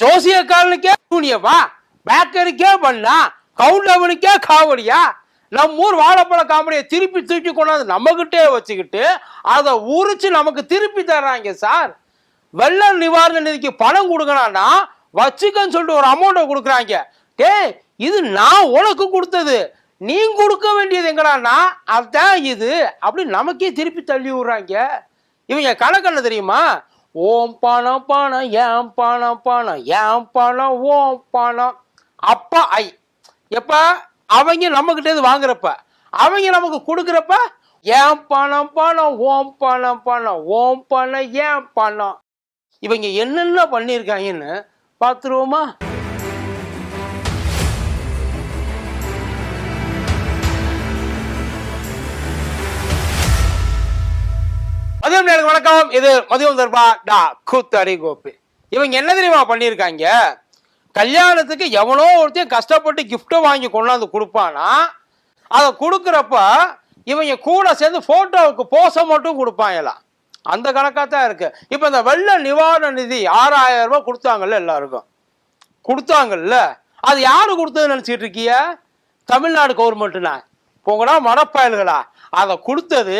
ஜோசியக்காரனுக்கே சூனியமா? பேக்கரிக்கே பண்ணா கவுண்டவனுக்கே காவடியா? நம்ம ஊர் வாழைப்பழ காமெடியை திருப்பி தூக்கி கொண்டாந்து நம்மகிட்டே வச்சுக்கிட்டு அதை உரிச்சு நமக்கு திருப்பி தர்றாங்க சார். வெள்ள நிவாரண நிதிக்கு பணம் கொடுக்கணும்னா வச்சுக்கன்னு சொல்லிட்டு ஒரு அமௌண்ட்டை கொடுக்குறாங்க. டே இது நான் உனக்கு கொடுத்தது. நீ கொடுக்க வேண்டியது எங்கடானா அதான் இது. அப்படி நமக்கே திருப்பி தள்ளி விடுறாங்க. இவங்க கணக்கு தெரியுமா? ஓம் பணம் பணம் ஏன் பணம் பணம் ஏன் பணம் ஓம் பணம் அப்பா ஐ. எப்ப? அவங்க நம்மக்கிட்டேருந்து வாங்குறப்ப. அவங்க நமக்கு கொடுக்குறப்ப ஏன் பணம் பணம் ஓம் பணம் பணம் ஓம் பணம் ஏன் பணம் இவங்க என்னென்ன பண்ணியிருக்காங்கன்னு பார்த்துருவோமா? மதியம் வணக்கம். இது மதியம் தர்பா டா கூத்தடி கோப்பு இவங்க என்ன தெரியுமா பண்ணியிருக்காங்க கல்யாணத்துக்கு எவனோ ஒருத்தையும் கஷ்டப்பட்டு கிஃப்ட்டை வாங்கி கொண்டாந்து கொடுப்பானா அதை கொடுக்குறப்ப இவங்க கூட சேர்ந்து ஃபோட்டோவுக்கு போஸை மட்டும் கொடுப்பாங்களாம் அந்த கணக்காக தான் இருக்கு. இப்போ இந்த வெள்ள நிவாரண நிதி ஆறாயிரம் ரூபாய் கொடுத்தாங்கல்ல எல்லாருக்கும். கொடுத்தாங்கல்ல. அது யாரு கொடுத்ததுன்னு நினச்சிட்டு இருக்கிய? தமிழ்நாடு கவர்மெண்ட்டுனா போங்கடா மடப்பயல்களா அதை கொடுத்தது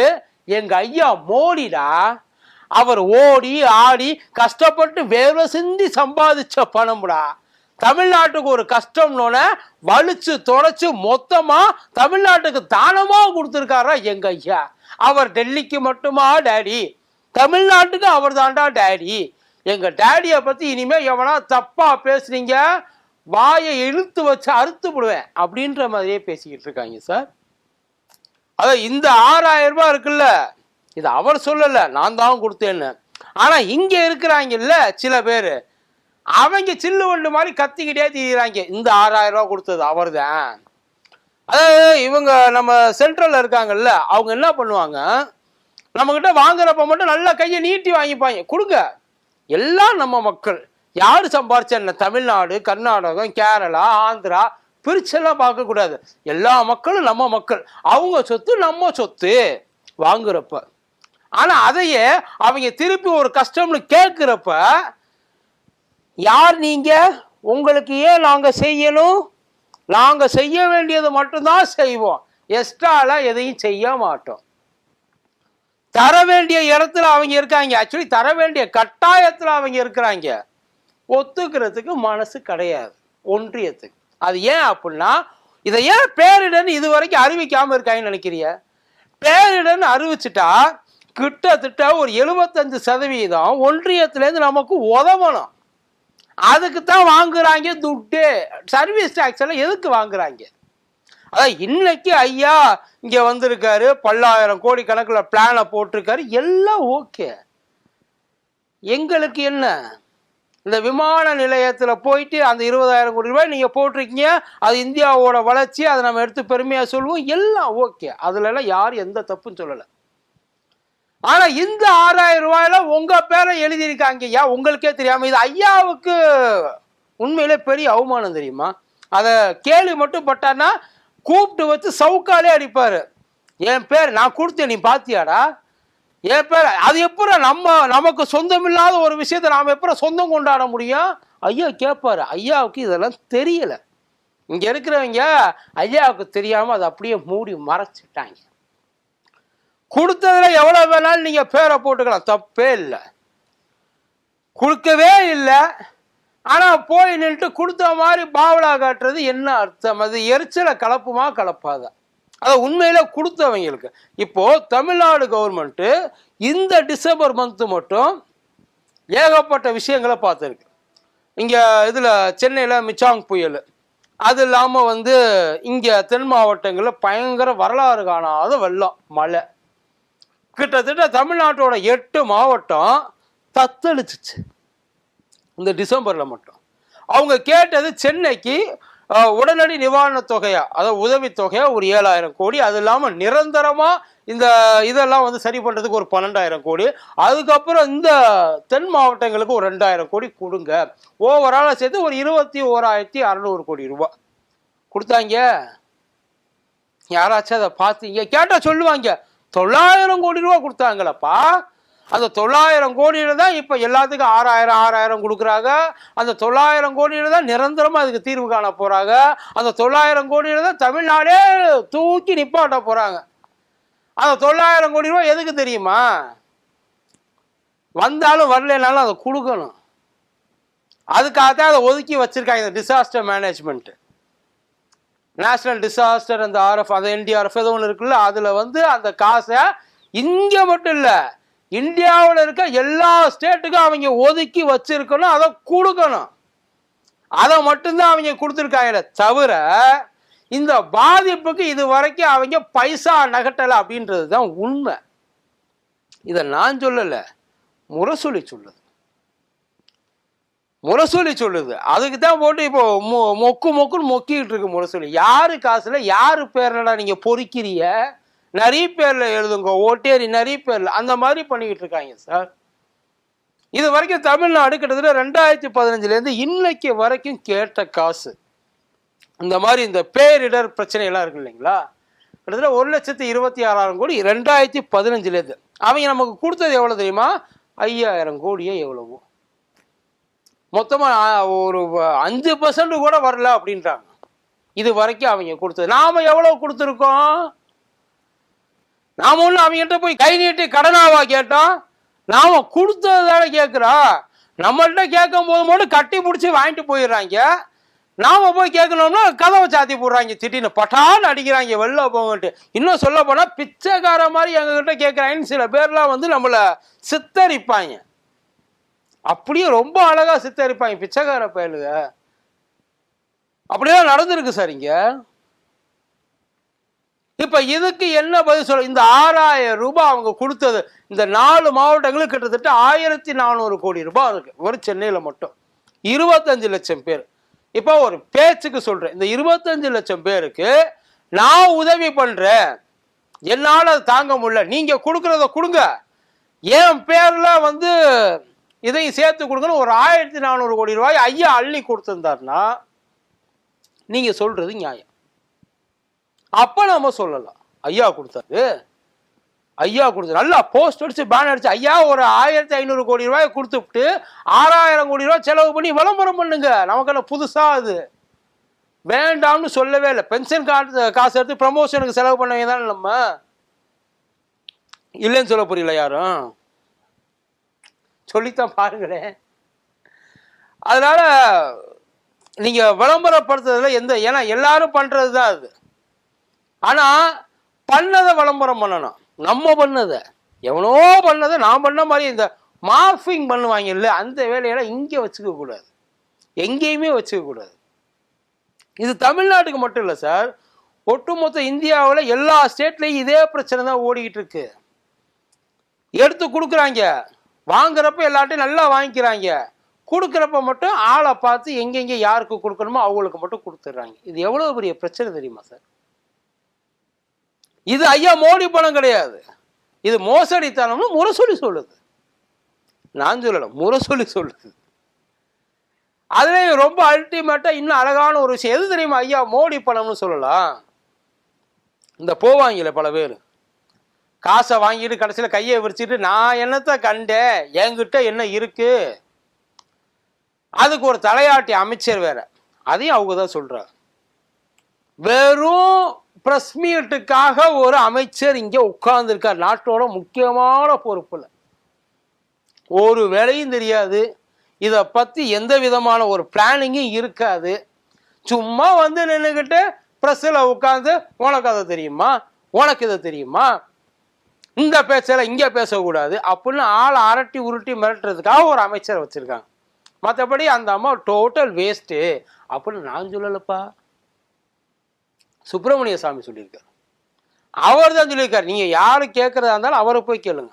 எங்க ஐயா மோடிடா அவர் ஓடி ஆடி கஷ்டப்பட்டு வேர்வை சிந்தி சம்பாதிச்ச பணம்டா. தமிழ்நாட்டுக்கு ஒரு கஷ்டம்னோட வலிச்சு தொலைச்சு மொத்தமா தமிழ்நாட்டுக்கு தானமா கொடுத்துருக்காரா எங்க ஐயா? அவர் டெல்லிக்கு மட்டுமா டேடி? தமிழ்நாட்டுக்கு அவர் தாண்டா டேடி. எங்க டேடியை பத்தி இனிமே எவனா தப்பா பேசுறீங்க வாயை இழுத்து வச்சு அறுத்து விடுவேன் அப்படின்ற மாதிரியே பேசிக்கிட்டு இருக்காங்க சார். அதான் இந்த ஆறாயிரம் ரூபாய் இருக்குல்ல இது அவர் சொல்லல நான் தான் கொடுத்தேன்னு. ஆனா இங்க இருக்கிறாங்கல்ல சில பேர். அவங்க சில்லு வண்டு மாதிரி கத்திக்கிட்டே திரியிறாங்க. இந்த ஆறாயிரம் ரூபாய் கொடுத்தது அவர் தான் அதாவது இவங்க நம்ம சென்ட்ரல்ல இருக்காங்கல்ல அவங்க என்ன பண்ணுவாங்க? நம்ம கிட்ட வாங்குறப்ப மட்டும் நல்லா கையை நீட்டி வாங்கிப்பாங்க. கொடுங்க. எல்லாம் நம்ம மக்கள். யார் சம்பாரிச்ச என்ன? தமிழ்நாடு கர்நாடகம் கேரளா ஆந்திரா பிரிச்செல்லாம் பார்க்கக்கூடாது. எல்லா மக்களும் நம்ம மக்கள். அவங்க சொத்து நம்ம சொத்து வாங்குறப்ப. ஆனால் அதையே அவங்க திருப்பி ஒரு கஷ்டம்னு கேட்குறப்ப யார் நீங்கள் உங்களுக்கு ஏன் நாங்கள் செய்யணும்? நாங்கள் செய்ய வேண்டியது மட்டும்தான் செய்வோம். எக்ஸ்ட்ராலாம் எதையும் செய்ய மாட்டோம். தர வேண்டிய இடத்துல அவங்க இருக்காங்க. ஆக்சுவலி தர வேண்டிய கட்டாயத்தில் அவங்க இருக்கிறாங்க. ஒத்துக்கிறதுக்கு மனசு கிடையாது. ஒன்றியத்துக்கு. அது ஏன் அப்படின்னா இதை ஏன் பேரிடர்னு இது வரைக்கும் அறிவிக்காமல் இருக்காங்கன்னு நினைக்கிறிய பேரிடர்னு அறிவிச்சிட்டா கிட்டத்தட்ட ஒரு எழுபத்தஞ்சு சதவீதம் ஒன்றியத்துலேருந்து நமக்கு உதவணும். அதுக்கு தான் வாங்குறாங்க துட்டு. சர்வீஸ் டேக்ஸ் எல்லாம் எதுக்கு வாங்குறாங்க? அதான் இன்னைக்கு ஐயா இங்கே வந்திருக்காரு பல்லாயிரம் கோடி கணக்கில் பிளானை போட்டிருக்காரு எல்லாம் ஓகே எங்களுக்கு என்ன? இந்த விமான நிலையத்தில் போயிட்டு அந்த இருபதாயிரம் கோடி ரூபாய் நீங்கள் போட்டிருக்கீங்க. அது இந்தியாவோட வளர்ச்சி அதை நம்ம எடுத்து பெருமையாக சொல்லுவோம். எல்லாம் ஓகே. அதுலலாம் யாரும் எந்த தப்பும் சொல்லலை. ஆனால் இந்த ஆறாயிரம் ரூபாயில உங்கள் பேரை எழுதியிருக்காங்க ஐயா. உங்களுக்கே தெரியாமல் இது ஐயாவுக்கு உண்மையிலே பெரிய அவமானம் தெரியுமா? அதை கேள்வி மட்டும் பட்டான்னா கூப்பிட்டு வச்சு சவுக்காலே அடிப்பார். என் பேர் நான் கொடுத்தேன் நீ பாத்தியாடா? என் அது எப்போ நம்ம நமக்கு சொந்தமில்லாத ஒரு விஷயத்தை நாம் எப்போ சொந்தம் கொண்டாட முடியும்? ஐயா கேட்பாரு ஐயாவுக்கு இதெல்லாம் தெரியல. இங்க இருக்கிறவங்க ஐயாவுக்கு தெரியாம அதை அப்படியே மூடி மறைச்சிட்டாங்க. கொடுத்ததுல எவ்வளவு வேணாலும் நீங்க பேரை போட்டுக்கலாம். தப்பே இல்லை. கொடுக்கவே இல்லை. ஆனா போய் நின்றுட்டு கொடுத்த மாதிரி பாவலா காட்டுறது என்ன அர்த்தம்? அது எரிச்சலை கலப்புமா கலப்பாதான் அதை உண்மையில கொடுத்தவங்களுக்கு. இப்போ தமிழ்நாடு கவர்மெண்ட்டு இந்த டிசம்பர் மந்த்து மட்டும் ஏகப்பட்ட விஷயங்களை பார்த்துருக்கு. இங்கே இதில் சென்னையில் மிச்சாங் புயல். அது இல்லாமல் வந்து இங்கே தென் மாவட்டங்களில் பயங்கர வரலாறு காணாத வெள்ளம் மழை. கிட்டத்தட்ட தமிழ்நாட்டோட எட்டு மாவட்டம் தத்தளிச்சிச்சு. இந்த டிசம்பரில் மட்டும். அவங்க கேட்டது சென்னைக்கு உடனடி நிவாரணத் தொகையா? அதாவது உதவித்தொகையா ஒரு ஏழாயிரம் கோடி. அது இல்லாமல் நிரந்தரமாக இந்த இதெல்லாம் வந்து சரி பண்ணுறதுக்கு ஒரு பன்னெண்டாயிரம் கோடி. அதுக்கப்புறம் இந்த தென் மாவட்டங்களுக்கு ஒரு ரெண்டாயிரம் கோடி கொடுங்க. ஓவராலாக சேர்த்து ஒரு இருபத்தி ஓராயிரத்தி அறநூறு கோடி ரூபாய். கொடுத்தாங்க. யாராச்சும் அதை பார்த்தீங்க கேட்டால் சொல்லுவாங்க. தொள்ளாயிரம் கோடி ரூபா கொடுத்தாங்களப்பா. அந்த தொள்ளாயிரம் கோடியில் தான் இப்போ எல்லாத்துக்கும் ஆறாயிரம் ஆறாயிரம் கொடுக்குறாங்க. அந்த தொள்ளாயிரம் கோடியில் தான் நிரந்தரமாக அதுக்கு தீர்வு காண போகிறாங்க அந்த தொள்ளாயிரம் கோடியில் தான் தமிழ்நாடே தூக்கி நிப்பாட்ட போகிறாங்க அந்த தொள்ளாயிரம் கோடி ரூபாய் எதுக்கு தெரியுமா? வந்தாலும் வரலைனாலும் அதை கொடுக்கணும். அதுக்காக தான் அதை ஒதுக்கி வச்சுருக்காங்க இந்த டிசாஸ்டர் மேனேஜ்மெண்ட்டு நேஷ்னல் டிசாஸ்டர் அந்த ஆர்எஃப் அந்த என்டிஆர்எஃப் ஏதோ ஒன்று இருக்குல்ல அதில் வந்து அந்த காசை இங்கே மட்டும் இல்லை இந்தியாவில் இருக்க எல்லா ஸ்டேட்டுக்கும் அவங்க ஒதுக்கி வச்சிருக்கணும் அதை கொடுக்கணும். அதை மட்டும்தான் அவங்க கொடுத்துருக்காங்க தவிர இந்த பாதிப்புக்கு இது வரைக்கும் அவங்க பைசா நகட்டலை அப்படின்றது தான் உண்மை. இதை நான் சொல்லலை முரசொலி சொல்லுது. முரசொலி சொல்லுது. அதுக்கு தான் போட்டு இப்போ மொ- மொக்கு மொக்குன்னு மொக்கிட்டு இருக்கு முரசொலி. யாரு காசுல யாரு பேர்லடா நீங்க பொறிக்கிறீங்க? நிறைய பேர்ல எழுதுங்க ஓட்டேரி நிறைய பேர்ல அந்த மாதிரி பண்ணிக்கிட்டு இருக்காங்க சார். இது வரைக்கும் தமிழ்நாடு கிட்டத்தட்ட ரெண்டாயிரத்தி பதினஞ்சுல இருந்து இன்னைக்கு வரைக்கும் கேட்ட காசு. இந்த மாதிரி இந்த பேரிடர் பிரச்சனை எல்லாம் இருக்கு இல்லைங்களா? கிட்டத்தட்ட ஒரு லட்சத்தி இருபத்தி ஆறாயிரம் கோடி ரெண்டாயிரத்தி பதினஞ்சுல இருந்து. அவங்க நமக்கு கொடுத்தது எவ்வளவு தெரியுமா? ஐயாயிரம் கோடியே எவ்வளவோ. மொத்தமா ஒரு அஞ்சு பர்சன்ட் கூட வரல அப்படின்றாங்க. இது வரைக்கும் அவங்க கொடுத்தது. நாம எவ்வளவு கொடுத்துருக்கோம்? நாம ஒண்ணு அவங்ககிட்ட போய் கை நீட்டி கடனாவா கேட்டோம் நாம கொடுத்தது தானே கேட்குறோம் நம்மள்கிட்ட கேட்கும் போது மட்டும் கட்டி பிடிச்சி வாங்கிட்டு போயிடுறாங்க. நாம போய் கேட்கணும்னா கதவை சாத்தி போடுறாங்க திடீர்னு பட்டான்னு அடிக்கிறாங்க வெளில போங்கன்ட்டு இன்னும் சொல்ல போனா பிச்சைக்கார மாதிரி எங்ககிட்ட கேட்குறாங்கன்னு சில பேர்லாம் வந்து நம்மளை சித்தரிப்பாங்க. அப்படியே ரொம்ப அழகா சித்தரிப்பாங்க பிச்சைக்கார பயலுக. அப்படியே நடந்திருக்கு சார் இங்கே. இப்போ இதுக்கு என்ன பதில் சொல்ல இந்த ஆறாயிரம் ரூபாய் அவங்க கொடுத்தது இந்த நாலு மாவட்டங்களுக்கு கிட்டத்தட்ட ஆயிரத்தி நானூறு கோடி ரூபாய் இருக்கு ஒரு சென்னையில் மட்டும். இருபத்தஞ்சு லட்சம் பேர். இப்போ ஒரு பேச்சுக்கு சொல்கிறேன் இந்த இருபத்தஞ்சு லட்சம் பேருக்கு நான் உதவி பண்ணுறேன் என்னால் அது தாங்க முடியல நீங்கள் கொடுக்குறத கொடுங்க. என் பேரில் வந்து இதையும் சேர்த்து கொடுக்கணும் ஒரு ஆயிரத்தி நானூறு கோடி ரூபாய் ஐயா அள்ளி கொடுத்துருந்தாருன்னா நீங்கள் சொல்கிறது நியாயம். அப்ப நாம சொல்லலாம். ஐயா கொடுத்தாரு. ஐயா கொடுத்தாரு நல்லா போஸ்ட் அடிச்சு பேன் அடிச்சு ஐயா ஒரு ஆயிரத்தி ஐநூறு கோடி ரூபாய் கொடுத்துட்டு ஆறாயிரம் கோடி ரூபாய் செலவு பண்ணி விளம்பரம் பண்ணுங்க. நமக்கு புதுசாக புதுசா அது? வேண்டாம்னு சொல்லவே இல்லை. பென்ஷன் காசு காசு எடுத்து ப்ரமோஷனுக்கு செலவு பண்ணவங்க தானே நம்ம? இல்லைன்னு சொல்ல புரியல யாரும். சொல்லித்தான் பாருங்களேன். அதனால நீங்க விளம்பரப்படுத்துறதுல எந்த ஏன்னா எல்லாரும் பண்றது தான் அது. ஆனால் பண்ணதை விளம்பரம் பண்ணணும். நம்ம பண்ணதை. எவனோ பண்ணதை நான் பண்ண மாதிரி இந்த மார்ஃபிங் பண்ணுவாங்க இல்லை அந்த வேலையெல்லாம் இங்கே வச்சுக்கக்கூடாது எங்கேயுமே வச்சுக்கக்கூடாது இது தமிழ்நாட்டுக்கு மட்டும் இல்லை சார் ஒட்டுமொத்த இந்தியாவில் எல்லா ஸ்டேட்லேயும் இதே பிரச்சனை தான் ஓடிக்கிட்டு இருக்கு. எடுத்து கொடுக்குறாங்க. வாங்குறப்ப எல்லாட்டையும் நல்லா வாங்கிக்கிறாங்க. கொடுக்குறப்ப மட்டும் ஆளை பார்த்து எங்கெங்கே யாருக்கு கொடுக்கணுமோ அவங்களுக்கு மட்டும் கொடுத்துட்றாங்க. இது எவ்வளோ பெரிய பிரச்சனை தெரியுமா சார் இது ஐயா மோடி பணம் கிடையாது. இது மோசடித்தனம்னு முரசொலி சொல்லுது. நான் சொல்லலை முரசொலி சொல்லுது. அதுலேயும் ரொம்ப அல்டிமேட்டாக இன்னும் அழகான ஒரு விஷயம். எது தெரியுமா ஐயா மோடி பணம்னு சொல்லலாம்? இந்த போவாங்கல்ல பல பேர். காசை வாங்கிட்டு கடைசியில் கையை விரிச்சிட்டு நான் என்னத்தை கண்டேன்? என்கிட்ட என்ன இருக்கு? அதுக்கு ஒரு தலையாட்டி அமைச்சர் வேற. அதையும் அவங்க தான் சொல்கிறாங்க வெறும் பிரஸ் மீட்டுக்காக ஒரு அமைச்சர் இங்கே உட்கார்ந்துருக்கார். நாட்டோட முக்கியமான பொறுப்பில். ஒரு வேலையும் தெரியாது. இதை பற்றி எந்த விதமான ஒரு பிளானிங்கும் இருக்காது. சும்மா வந்து நின்றுக்கிட்டு ப்ரெஸ்ஸில் உட்காந்து உனக்கு அதை தெரியுமா? உனக்கு இதை தெரியுமா? இந்த பேச்சில் இங்கே பேசக்கூடாது. அப்படின்னு ஆளை அரட்டி உருட்டி மிரட்டுறதுக்காக ஒரு அமைச்சரை வச்சுருக்காங்க. மற்றபடி அந்த அம்மா டோட்டல் வேஸ்ட்டு அப்படின்னு நான் சொல்லலப்பா. சுப்பிரமணிய சாமி சொல்லியிருக்காரு. அவர் தான் சொல்லியிருக்கார். நீங்கள் யார் கேட்குறதா இருந்தாலும் அவரை போய் கேளுங்க.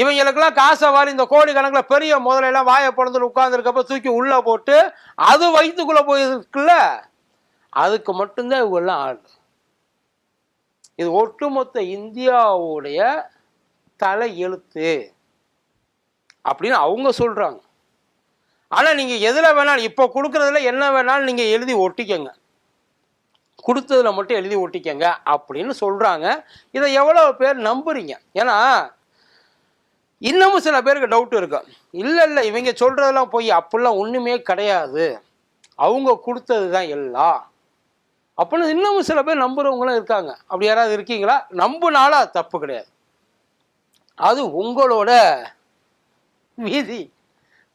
இவங்களுக்கெல்லாம் காசை வாரி இந்த கோடி கணக்கில் பெரிய முதலையெல்லாம் வாயை பிறந்து உட்காந்துருக்கப்ப தூக்கி உள்ளே போட்டு அது வயிற்றுக்குள்ளே போயிருக்குல்ல? அதுக்கு மட்டும்தான் இவங்கெல்லாம் ஆள். இது ஒட்டுமொத்த இந்தியாவுடைய தலை எழுத்து அப்படின்னு அவங்க சொல்கிறாங்க ஆனால் நீங்கள் எதில் வேணாலும் இப்போ கொடுக்குறதுல என்ன வேணாலும் நீங்கள் எழுதி ஒட்டிக்கங்க. கொடுத்ததில் மட்டும் எழுதி ஒட்டிக்கங்க அப்படின்னு சொல்கிறாங்க இதை எவ்வளோ பேர் நம்புறீங்க? ஏன்னா இன்னமும் சில பேருக்கு டவுட் இருக்கு. இல்லை இல்லை இவங்க சொல்கிறதெல்லாம் போய் அப்படிலாம் ஒன்றுமே கிடையாது. அவங்க கொடுத்தது தான் எல்லாம் அப்படின்னு இன்னமும் சில பேர் நம்புறவங்களும் இருக்காங்க. அப்படி யாராவது இருக்கீங்களா? நம்புனாலும் அது தப்பு கிடையாது. அது உங்களோட விதி.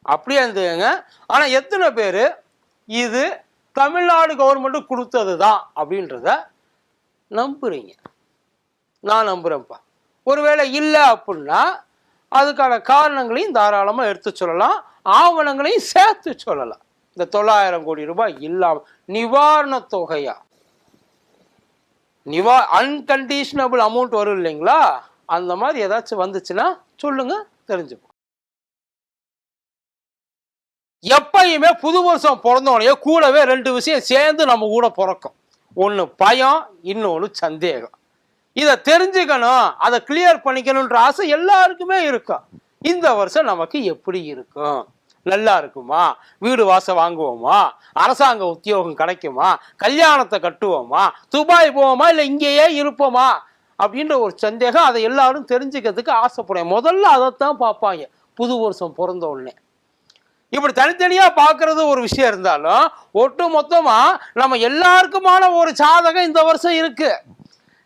அப்படியே இருந்ததுங்க ஆனால் எத்தனை பேர்? இது தமிழ்நாடு கவர்மெண்ட்டு கொடுத்தது தான் அப்படின்றத நம்புறீங்க. நான் நம்புகிறேன்ப்பா ஒருவேளை இல்லை அப்படின்னா அதுக்கான காரணங்களையும் தாராளமாக எடுத்து சொல்லலாம். ஆவணங்களையும் சேர்த்து சொல்லலாம். இந்த தொள்ளாயிரம் கோடி ரூபாய் இல்லாமல் நிவாரண தொகையா? நிவா அன்கண்டிஷனபிள் அமௌண்ட் வரும் இல்லைங்களா? அந்த மாதிரி ஏதாச்சும் வந்துச்சுன்னா சொல்லுங்க தெரிஞ்சுப்போம். எப்பயுமே புது வருஷம் பிறந்தோடனே கூடவே ரெண்டு விஷயம் சேர்ந்து நம்ம கூட பிறக்கும். ஒன்று பயம் இன்னொன்று சந்தேகம். இதை தெரிஞ்சுக்கணும் அதை கிளியர் பண்ணிக்கணுன்ற ஆசை எல்லாருக்குமே இருக்கும் இந்த வருஷம் நமக்கு எப்படி இருக்கும்? நல்லா இருக்குமா? வீடு வாசம் வாங்குவோமா? அரசாங்க உத்தியோகம் கிடைக்குமா? கல்யாணத்தை கட்டுவோமா? துபாய் போவோமா? இல்லை இங்கேயே இருப்போமா? அப்படின்ற ஒரு சந்தேகம் அதை எல்லாரும் தெரிஞ்சுக்கிறதுக்கு ஆசைப்படுவேன் முதல்ல அதைத்தான் பார்ப்பாங்க. புது வருஷம் பிறந்த உடனே. இப்படி தனித்தனியா பார்க்குறது ஒரு விஷயம் இருந்தாலும் ஒட்டு மொத்தமா நம்ம எல்லாருக்குமான ஒரு சாதகம் இந்த வருஷம் இருக்கு.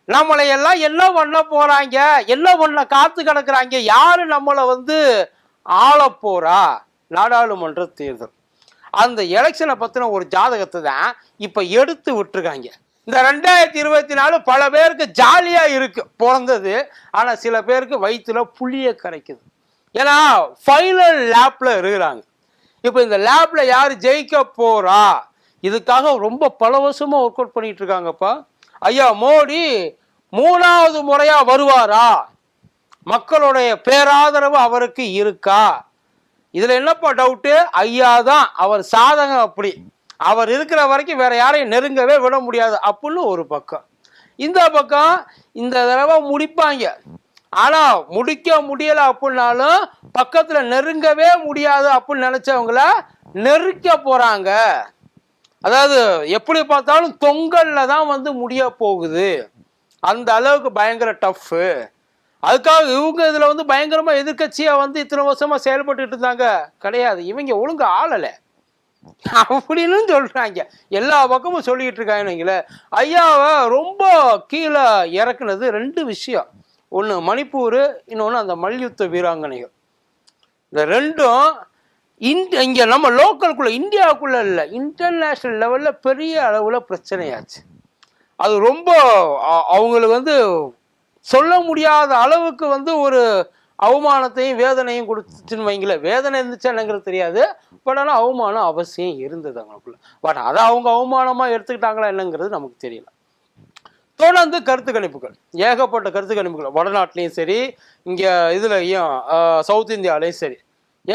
நம்மளை எல்லாம் என்ன பண்ண போறாங்க? என்ன பண்ண காத்து கிடக்குறாங்க? யாரு நம்மளை வந்து ஆள போறா? நாடாளுமன்ற தேர்தல். அந்த எலெக்ஷனை பத்தின ஒரு ஜாதகத்தை தான் இப்ப எடுத்து விட்டுருக்காங்க. இந்த ரெண்டாயிரத்தி இருபத்தி நாலு பல பேருக்கு ஜாலியா இருக்கு பிறந்தது. ஆனா சில பேருக்கு வயிற்றுல புளிய கரைக்குது. ஏன்னா ஃபைனல் லேப்ல இருக்கிறாங்க. இப்போ இந்த லேப்ல யார் ஜெயிக்க போறா? இதுக்காக ரொம்ப பல வருஷமா ஒர்க் அவுட் பண்ணிட்டு இருக்காங்கப்பா. ஐயா மோடி மூணாவது முறையா வருவாரா? மக்களுடைய பேராதரவு அவருக்கு இருக்கா? இதுல என்னப்பா டவுட்டு ஐயா தான் அவர் சாதகம் அப்படி. அவர் இருக்கிற வரைக்கும் வேற யாரையும் நெருங்கவே விட முடியாது. அப்படின்னு ஒரு பக்கம். இந்த பக்கம் இந்த தடவை முடிப்பாங்க. ஆனா முடிக்க முடியல அப்படின்னாலும் பக்கத்துல நெருங்கவே முடியாது அப்படின்னு நினைச்சவங்கள நெருக்க போறாங்க. அதாவது எப்படி பார்த்தாலும் தொங்கல்ல தான் வந்து முடிய போகுது. அந்த அளவுக்கு பயங்கர டஃப்பு அதுக்காக இவங்க இதுல வந்து பயங்கரமா எதிர்க்கட்சியா வந்து இத்தனை வருஷமா செயல்பட்டுட்டு இருந்தாங்க. கிடையாது. இவங்க ஒழுங்கு ஆளலை. அப்படின்னு சொல்றாங்க. எல்லா பக்கமும் சொல்லிட்டு இருக்காங்கன்னு ஐயாவை ரொம்ப கீழே இறக்குனது ரெண்டு விஷயம். ஒன்று மணிப்பூர் இன்னொன்று அந்த மல்யுத்த வீராங்கனைகள். இந்த ரெண்டும் இந்த இங்கே நம்ம லோக்கலுக்குள்ளே இந்தியாவுக்குள்ளே இல்லை இன்டர்நேஷ்னல் லெவலில் பெரிய அளவில் பிரச்சனையாச்சு. அது ரொம்ப அவங்களுக்கு வந்து சொல்ல முடியாத அளவுக்கு வந்து ஒரு அவமானத்தையும் வேதனையும் கொடுத்துச்சுன்னு வைங்களேன். வேதனை இருந்துச்சு என்னங்கிறது தெரியாது. பட் ஆனால் அவமானம் அவசியம் இருந்தது அவங்களுக்குள்ள. பட் அதை அவங்க அவமானமாக எடுத்துக்கிட்டாங்களா என்னங்கிறது நமக்கு தெரியல. தொடர்ந்து கருத்து கணிப்புகள் ஏகப்பட்ட கருத்து கணிப்புகள். வடநாட்டிலையும் சரி இங்கே இதுலையும் சவுத் இந்தியாலையும் சரி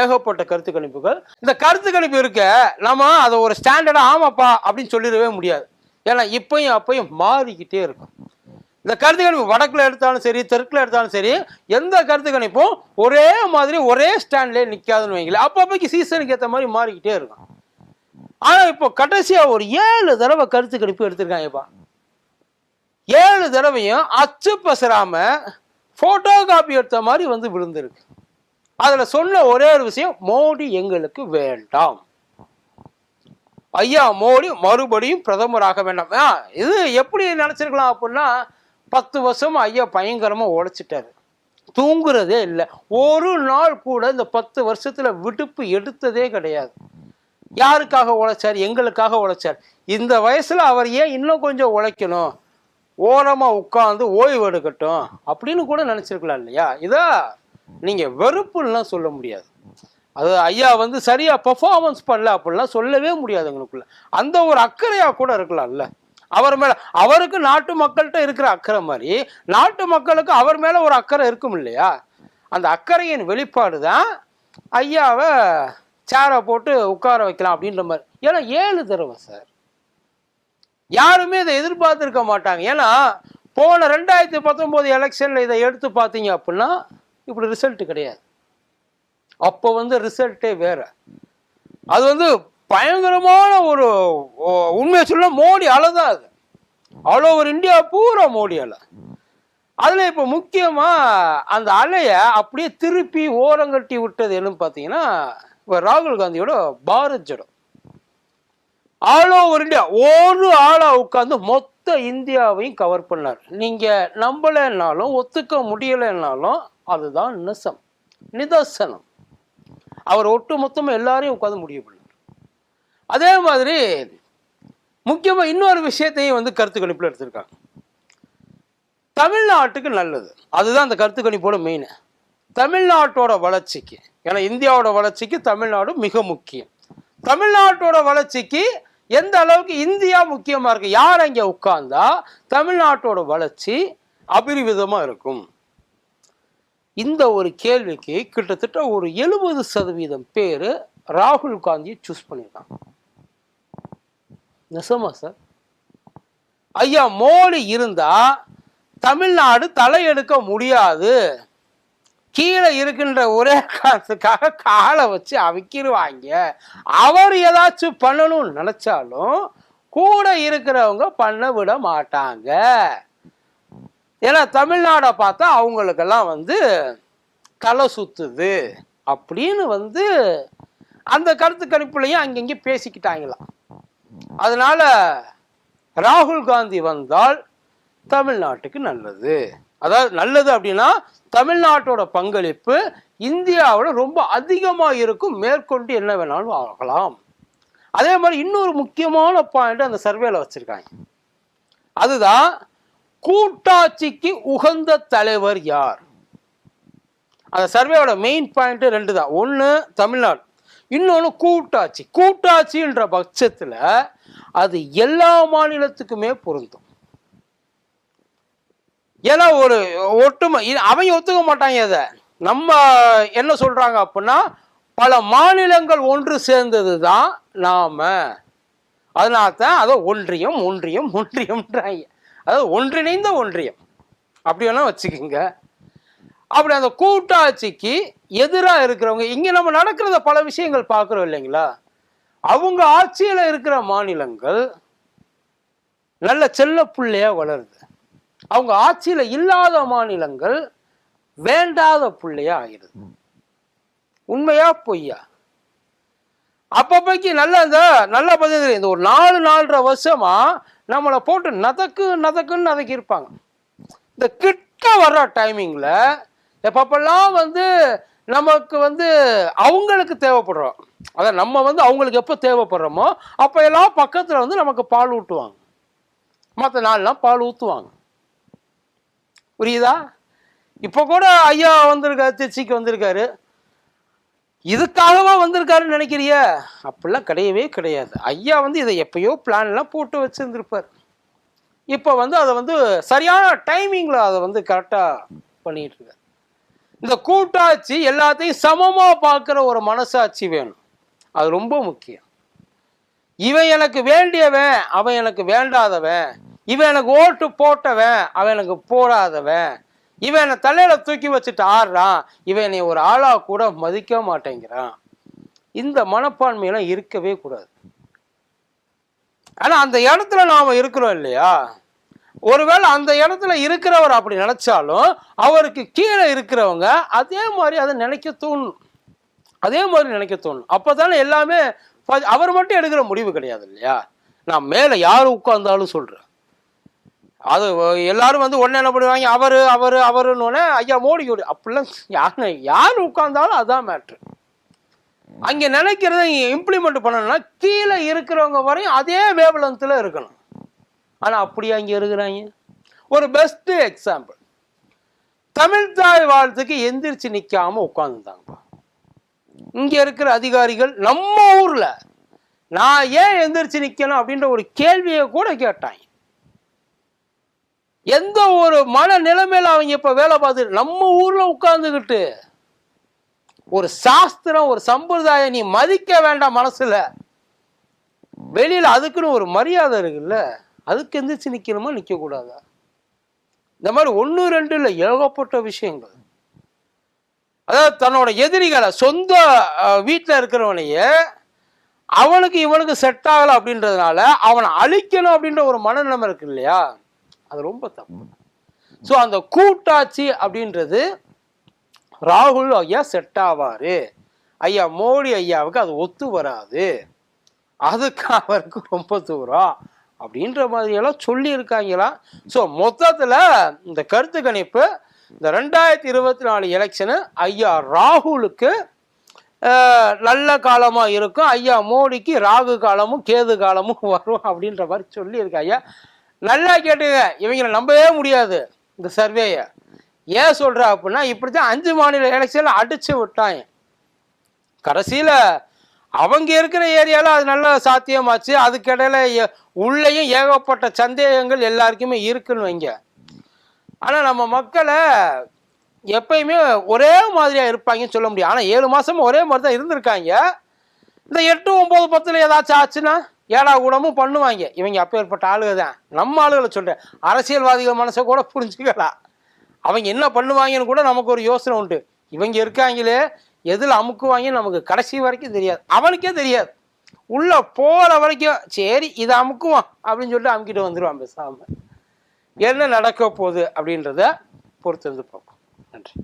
ஏகப்பட்ட கருத்து கணிப்புகள். இந்த கருத்து கணிப்பு இருக்க நம்ம அதை ஒரு ஸ்டாண்டர்டாக ஆமாப்பா அப்படின்னு சொல்லிடவே முடியாது. ஏன்னா இப்பையும் அப்பயும் மாறிக்கிட்டே இருக்கும். இந்த கருத்து கணிப்பு வடக்கில் எடுத்தாலும் சரி தெற்கில் எடுத்தாலும் சரி எந்த கருத்து கணிப்பும் ஒரே மாதிரி ஒரே ஸ்டாண்ட்லேயே நிற்காதுன்னு வைங்களேன். அப்பப்போக்கு சீசனுக்கு ஏற்ற மாதிரி மாறிக்கிட்டே இருக்கும். ஆனால் இப்போ கடைசியாக ஒரு ஏழு தடவை கருத்து கணிப்பு எடுத்திருக்காங்கப்பா. ஏழு தடவையும் அச்சு பசராம போட்டோ காப்பி எடுத்த மாதிரி வந்து விழுந்திருக்கு. அதில் சொன்ன ஒரே ஒரு விஷயம் மோடி எங்களுக்கு வேண்டாம். ஐயா மோடி மறுபடியும் பிரதமராக வேண்டாம். ஆ, இது எப்படி நினச்சிருக்கலாம் அப்படின்னா பத்து வருஷம் ஐயா பயங்கரமாக உழைச்சிட்டாரு. தூங்குறதே இல்லை. ஒரு நாள் கூட இந்த பத்து வருஷத்தில் விடுப்பு எடுத்ததே கிடையாது. யாருக்காக உழைச்சார்? எங்களுக்காக உழைச்சார். இந்த வயசில் அவர் ஏன் இன்னும் கொஞ்சம் உழைக்கணும்? ஓரமாக உட்காந்து ஓய்வு எடுக்கட்டும் அப்படின்னு கூட நினச்சிருக்கலாம் இல்லையா? இதா நீங்கள் வெறுப்புலாம் சொல்ல முடியாது. அது ஐயா வந்து சரியாக பர்ஃபார்மன்ஸ் பண்ணல அப்படிலாம் சொல்லவே முடியாது எங்களுக்குள்ள. அந்த ஒரு அக்கறையாக கூட இருக்கலாம்ல. அவர் மேலே அவருக்கு நாட்டு மக்கள்கிட்ட இருக்கிற அக்கறை மாதிரி நாட்டு மக்களுக்கு அவர் மேலே ஒரு அக்கறை இருக்கும் இல்லையா? அந்த அக்கறையின் வெளிப்பாடு தான் ஐயாவை சேரை போட்டு உட்கார வைக்கலாம் அப்படின்ற மாதிரி. ஏன்னா ஏழு தடவை சார். யாருமே இதை எதிர்பார்த்துருக்க மாட்டாங்க. ஏன்னா போன ரெண்டாயிரத்தி பத்தொம்போது எலெக்ஷனில் இதை எடுத்து பார்த்தீங்க அப்படின்னா இப்படி ரிசல்ட்டு கிடையாது. அப்போ வந்து ரிசல்ட்டே வேற. அது வந்து பயங்கரமான ஒரு உண்மையை சொல்ல மோடி அலை தான் அது. ஆல் ஓவர் இந்தியா பூரா மோடி அலை அதில் இப்போ முக்கியமாக அந்த அலையை அப்படியே திருப்பி ஓரங்கட்டி விட்டது என்னன்னு பார்த்தீங்கன்னா இப்போ ராகுல் காந்தியோட பாரத் ஜடம். ஆல் ஓவர் இந்தியா ஒரு ஆளாக உட்காந்து மொத்த இந்தியாவையும் கவர் பண்ணார். நீங்கள் நம்பலைன்னாலும் ஒத்துக்க முடியலைன்னாலும் அதுதான் நிசம் நிதர்சனம். அவர் ஒட்டு மொத்தமாக எல்லாரையும் உட்காந்து முடிவு பண்ணார். அதே மாதிரி முக்கியமாக இன்னொரு விஷயத்தையும் வந்து கருத்து கணிப்பில் எடுத்திருக்காங்க. தமிழ்நாட்டுக்கு நல்லது. அதுதான் அந்த கருத்து கணிப்போட மெயின் தமிழ்நாட்டோட வளர்ச்சிக்கு ஏன்னா இந்தியாவோட வளர்ச்சிக்கு தமிழ்நாடு மிக முக்கியம். தமிழ்நாட்டோட வளர்ச்சிக்கு எந்த அளவுக்கு இந்தியா முக்கியமாக இருக்கு? யார் அங்கே உட்கார்ந்தா தமிழ்நாட்டோட வளர்ச்சி அபிரிவிதமாக இருக்கும்? இந்த ஒரு கேள்விக்கு கிட்டத்தட்ட ஒரு எழுபது சதவீதம் பேர் ராகுல் காந்தியை சூஸ் பண்ணியிருக்காங்க. நெசமா சார். ஐயா மோடி இருந்தா தமிழ்நாடு தலையெடுக்க முடியாது. கீழே இருக்கின்ற ஒரே காசுக்காக காலை வச்சு அவிக்கிடுவாங்க அவர் ஏதாச்சும் பண்ணணும்னு நினைச்சாலும் கூட இருக்கிறவங்க பண்ண விட மாட்டாங்க. ஏன்னா தமிழ்நாடை பார்த்தா அவங்களுக்கெல்லாம் வந்து தலை சுத்துது அப்படின்னு வந்து அந்த கருத்து கணிப்புலையும் அங்கங்கே பேசிக்கிட்டாங்களாம் அதனால ராகுல் காந்தி வந்தால் தமிழ்நாட்டுக்கு நல்லது. அதாவது நல்லது அப்படின்னா தமிழ்நாட்டோட பங்களிப்பு இந்தியாவோட ரொம்ப அதிகமாக இருக்கும். மேற்கொண்டு என்ன வேணாலும் ஆகலாம். அதே மாதிரி இன்னொரு முக்கியமான பாயிண்ட் அந்த சர்வேல வச்சிருக்காங்க. அதுதான் கூட்டாட்சிக்கு உகந்த தலைவர் யார்? அந்த சர்வேயோட மெயின் பாயிண்ட் ரெண்டு தான் ஒன்று தமிழ்நாடு இன்னொன்று கூட்டாட்சி. கூட்டாட்சின்ற பட்சத்தில் அது எல்லா மாநிலத்துக்குமே பொருந்தும். ஏன்னா ஒரு ஒட்டுமை அவங்க ஒத்துக்க மாட்டாங்க அதை நம்ம என்ன சொல்கிறாங்க அப்படின்னா பல மாநிலங்கள் ஒன்று சேர்ந்தது தான் நாம். அதனால தான் அதை ஒன்றியம் ஒன்றியம் ஒன்றியம்ன்றாங்க அதாவது ஒன்றிணைந்த ஒன்றியம். அப்படி வேணால் வச்சுக்கோங்க. அப்படி அந்த கூட்டாட்சிக்கு எதிராக இருக்கிறவங்க இங்கே நம்ம நடக்கிறத பல விஷயங்கள் பார்க்குறோம் இல்லைங்களா? அவங்க ஆட்சியில் இருக்கிற மாநிலங்கள் நல்ல செல்ல பிள்ளையாக வளருது. அவங்க ஆட்சியில் இல்லாத மாநிலங்கள் வேண்டாத புள்ளையா ஆகிருது உண்மையா பொய்யா? அப்பப்பைக்கு நல்ல இந்த நல்ல பதில் இந்த ஒரு நாலு நாலரை வருஷமா நம்மளை போட்டு நதக்கு நதக்குன்னு நதக்கி இருப்பாங்க. இந்த கிட்ட வர்ற டைமிங்ல எப்பப்பெல்லாம் வந்து நமக்கு வந்து அவங்களுக்கு தேவைப்படுறோம் அதான் நம்ம வந்து அவங்களுக்கு எப்போ தேவைப்படுறோமோ அப்போ எல்லாம் பக்கத்தில் வந்து நமக்கு பால் ஊட்டுவாங்க. மற்ற நாள்லாம் பால் ஊற்றுவாங்க புரியுதா? இப்போ கூட ஐயா வந்திருக்காரு திருச்சிக்கு வந்திருக்காரு. இதுக்காகவா வந்திருக்காருன்னு நினைக்கிறிய? அப்படிலாம் கிடையவே கிடையாது. ஐயா வந்து இதை எப்பயோ பிளான்லாம் போட்டு வச்சுருந்துருப்பார். இப்போ வந்து அதை வந்து சரியான டைமிங்கில் அதை வந்து கரெக்டாக பண்ணிகிட்டு இருக்கார் இந்த கூட்டாட்சி எல்லாத்தையும் சமமாக பார்க்குற ஒரு மனசாட்சி வேணும். அது ரொம்ப முக்கியம். இவன் எனக்கு வேண்டியவன் அவன் எனக்கு வேண்டாதவன் இவன் எனக்கு ஓட்டு போட்டவன் அவன் எனக்கு போடாதவன் இவன் என்னை தலையில தூக்கி வச்சுட்டு ஆடுறான். இவன் என்னை ஒரு ஆளா கூட மதிக்க மாட்டேங்கிறான். இந்த மனப்பான்மையெல்லாம் இருக்கவே கூடாது. ஆனா அந்த இடத்துல நாம இருக்கிறோம் இல்லையா? ஒருவேளை அந்த இடத்துல இருக்கிறவர் அப்படி நினைச்சாலும் அவருக்கு கீழே இருக்கிறவங்க அதே மாதிரி அதை நினைக்க தோணும். அதே மாதிரி நினைக்க தோணும். அப்பதானே எல்லாமே ப- அவர் மட்டும் எடுக்கிற முடிவு கிடையாது இல்லையா? நான் மேலே யார் உட்கார்ந்தாலும் சொல்றேன். அது எல்லாரும் வந்து ஒன்று என்ன பண்ணுவாங்க? அவரு அவரு அவருன்னு ஐயா மோடி மோடி அப்படிலாம் யார் யார் உட்கார்ந்தாலும் அதான் மேட்ரு அங்கே நினைக்கிறத இம்ப்ளிமெண்ட் பண்ணணும்னா கீழே இருக்கிறவங்க வரையும் அதே வேவலத்தில் இருக்கணும். ஆனால் அப்படியே அங்கே இருக்கிறாங்க? ஒரு பெஸ்ட்டு எக்ஸாம்பிள் தமிழ் தாய் வாழ்த்துக்கு எந்திரிச்சு நிற்காம உட்காந்துருந்தாங்கப்பா இங்க இருக்கிற அதிகாரிகள் நம்ம ஊர்ல நான் ஏன் எந்திரிச்சு நிற்கணும் அப்படின்ற ஒரு கேள்வியை கூட கேட்டாங்க. எந்த ஒரு மன நிலைமையில அவங்க இப்ப வேலை பார்த்துட்டு நம்ம ஊர்ல உட்காந்துக்கிட்டு ஒரு சாஸ்திரம் ஒரு சம்பிரதாயம் நீ மதிக்க வேண்டாம் மனசுல. வெளியில அதுக்குன்னு ஒரு மரியாதை இருக்குல்ல? அதுக்கு எந்திரிச்சு நிக்கணுமா? நிக்க கூடாதா இந்த மாதிரி ஒன்று ரெண்டு இல்லை ஏகப்பட்ட விஷயங்கள். அதாவது தன்னோட எதிரிகளை சொந்த வீட்டில் இருக்கிறவனையே அவனுக்கு இவனுக்கு செட் ஆகலை அப்படின்றதுனால அவனை அழிக்கணும் அப்படின்ற ஒரு மனநிலைமை இருக்கு இல்லையா? அது ரொம்ப தப்பு. ஸோ அந்த கூட்டாட்சி அப்படின்றது ராகுல் ஐயா செட் ஆவாரு. ஐயா மோடி ஐயாவுக்கு அது ஒத்து வராது. அதுக்கு அவருக்கு ரொம்ப தூரம் அப்படின்ற மாதிரியெல்லாம் சொல்லியிருக்காங்களாம் ஸோ மொத்தத்தில் இந்த கருத்து கணிப்பு இந்த ரெண்டாயிரத்தி இருபத்தி நாலு எலெக்ஷனு ஐயா ராகுலுக்கு நல்ல காலமாக இருக்கும். ஐயா மோடிக்கு ராகு காலமும் கேது காலமும் வரும் அப்படின்ற மாதிரி சொல்லியிருக்காங்க ஐயா. நல்லா கேட்டுங்க. இவங்களை நம்பவே முடியாது இந்த சர்வேயை. ஏன் சொல்கிறா அப்படின்னா இப்படி தான் அஞ்சு மாநில எலெக்ஷனில் அடித்து விட்டாங்க. கடைசியில் அவங்க இருக்கிற ஏரியாவில் அது நல்ல சாத்தியமாச்சு. அதுக்கிடையில் உள்ளேயும் ஏகப்பட்ட சந்தேகங்கள் எல்லாருக்குமே இருக்குன்னு வைங்க. ஆனால் நம்ம மக்களை எப்பயுமே ஒரே மாதிரியாக இருப்பாங்கன்னு சொல்ல முடியும். ஆனால் ஏழு மாதமும் ஒரே மாதிரி தான் இருந்திருக்காங்க. இந்த எட்டு ஒம்பது பத்தில் ஏதாச்சும் ஆச்சுன்னா? ஏடா கூடமும் பண்ணுவாங்க. இவங்க அப்பேற்பட்ட ஆளுக தான் நம்ம ஆளுகளை சொல்கிறேன் அரசியல்வாதிகள் மனசை கூட புரிஞ்சுக்கலாம் அவங்க என்ன பண்ணுவாங்கன்னு கூட நமக்கு ஒரு யோசனை உண்டு. இவங்க இருக்காங்களே எதில் அமுக்குவாங்கன்னு நமக்கு கடைசி வரைக்கும் தெரியாது. அவனுக்கே தெரியாது. உள்ள போகிற வரைக்கும் சரி இதை அமுக்குவான் அப்படின்னு சொல்லிட்டு அமுக்கிட்டு வந்துடுவான் பேசாமல் என்ன நடக்க போகுது அப்படின்றத பொறுத்து வந்து பார்ப்போம். நன்றி.